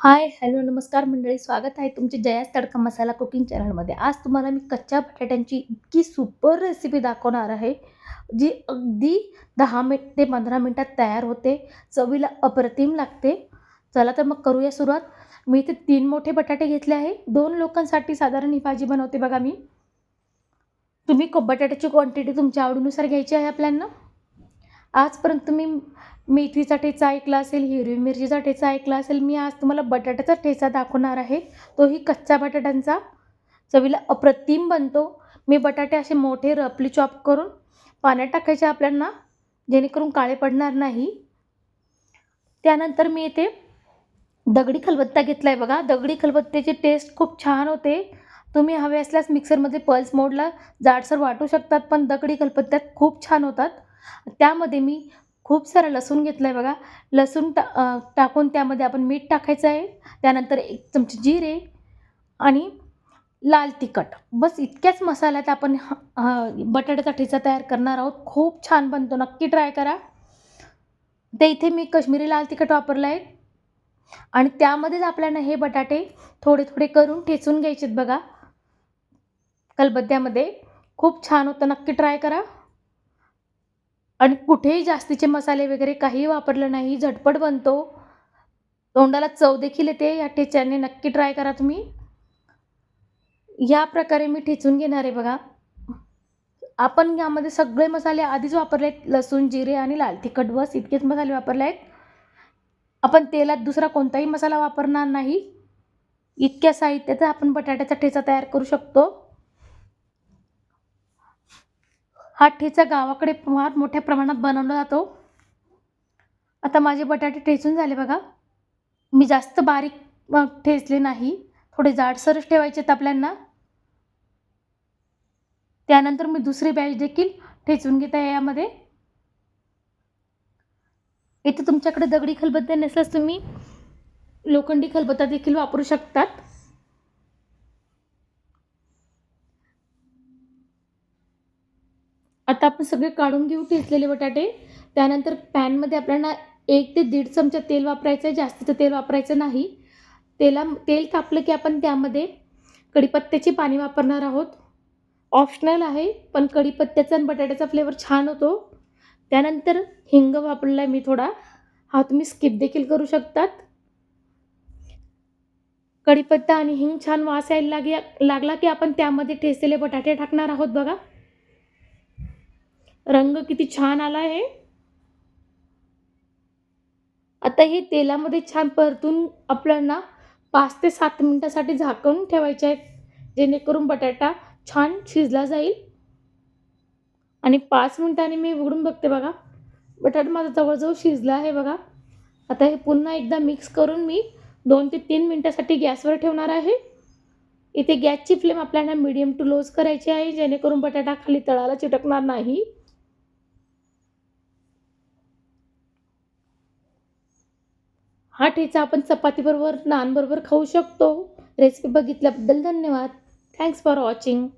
हाय, hello, नमस्कार मंडळी. स्वागत आहे तुमचे जयास तडका मसाला कुकिंग चॅनलमध्ये. आज तुम्हाला मी कच्च्या बटाट्यांची इतकी सुपर रेसिपी दाखवणार आहे, जी अगदी दहा मिनिट ते पंधरा मिनटात तयार होते. चवीला अप्रतिम लागते. चला तर मग करूया सुरुवात. मी इथे तीन मोठे बटाटे घेतले आहे. दोन लोकांसाठी साधारण ही भाजी बनवते बघा मी. तुम्ही बटाट्याची क्वांटिटी तुमच्या आवडीनुसार घ्यायची आहे आपल्याला. आजपर्यंत तुम्ही मेथीचा ठेचा ऐकला असेल, हिरवी मिरचीचा ठेचा ऐकला असेल. मी आज तुम्हाला बटाट्याचा ठेचा दाखवणार आहे. तोही कच्च्या बटाट्यांचा. चवीला अप्रतिम बनतो. मी बटाटे असे मोठे रफली चॉप करून पाण्यात टाकायचे आपल्यांना जेणेकरून काळे पडणार नाही. त्यानंतर मी इथे दगडी खलबत्ता घेतला आहे बघा. दगडी खलबत्त्याची टेस्ट खूप छान होते. तुम्ही हवे असल्यास मिक्सरमध्ये पल्स मोडला जाडसर वाटू शकतात, पण दगडी खलबत्त्यात खूप छान होतात. त्यामध्ये मी खूप सारं लसूण घेतलं आहे बघा. लसूण टा टाकून त्यामध्ये आपण मीठ टाकायचं आहे. त्यानंतर एक चमचे जिरे आणि लाल तिखट. बस इतक्याच मसाल्यात आपण बटाट्याचा ठेचा तयार करणार आहोत. खूप छान बनतो. नक्की ट्राय करा. ते इथे मी कश्मीरी लाल तिखट वापरलं आहे आणि त्यामध्येच आपल्याला हे बटाटे थोडे-थोडे करून ठेचून घ्यायचे आहेत बघा. कलबत्त्यामध्ये खूप छान होतं. नक्की ट्राय करा. आणि कुठेही जास्तीचे मसाले वगैरे काहीही वापरलं नाही. झटपट बनतो. तोंडाला चव देखील येते या ठेच्याने. नक्की ट्राय करा तुम्ही. या प्रकारे मी ठेचून घेणार आहे बघा. आपण यामध्ये सगळे मसाले आधीच वापरले आहेत. लसूण, जिरे आणि लाल तिखट बस इतकेच मसाले वापरले आहेत. आपण तेलात दुसरा कोणताही मसाला वापरणार नाही. इतक्या साहित्याचा आपण बटाट्याचा ठेचा तयार करू शकतो. हा ठेचा गावाकडे फार मोठ्या प्रमाणात बनवला जातो. आता माझे बटाटे ठेचून झाले बघा. मी जास्त बारीक ठेचले नाही. थोडे जाडसरच ठेवायचे आहेत त्यानंतर मी दुसरी बॅच देखील ठेचून घेत आहे यामध्ये. इथे तुमच्याकडे दगडी खलबत्ता नसल्यास तुम्ही लोखंडी खलबत्ता देखील वापरू शकतात. आता आपण सगळे काढून घेऊ ठेचलेले बटाटे. त्यानंतर पॅनमध्ये आपल्याला एक ते दीड चमचा तेल वापरायचं आहे. जास्तीचं तेल वापरायचं नाही. तेला तेल तापलं की आपण त्यामध्ये कढीपत्त्याची पाने वापरणार आहोत. ऑप्शनल आहे, पण कढीपत्त्याचा आणि बटाट्याचा फ्लेवर छान होतो. त्यानंतर हिंग वापरला आहे मी थोडा. हा तुम्ही स्किप देखील करू शकतात. कढीपत्ता आणि हिंग छान वास यायला लागे लागला की आपण त्यामध्ये ठेचलेले बटाटे टाकणार आहोत बघा. रंग किती छान आला आहे. आता हे तेलामध्ये छान परतून आपल्याला पाच ते सात मिनटासाठी झाकून ठेवायचे आहेत. जेणेकरून बटाटा छान शिजला जाईल. आणि पाच मिनटांनी मी उघडून बघते बघा. बटाटा माझा जवळजवळ शिजला आहे बघा. आता हे पुन्हा एकदा मिक्स करून मी दोन ते तीन मिनटासाठी गॅसवर ठेवणार आहे. इथे गॅसची फ्लेम आपल्याला मिडियम टू लोज करायची आहे, जेणेकरून बटाटा खाली तळाला चिटकणार नाही. हा ठेचा आपण चपातीबरोबर, नानबरोबर खाऊ शकतो. रेसिपी बघितल्याबद्दल धन्यवाद. Thanks for watching.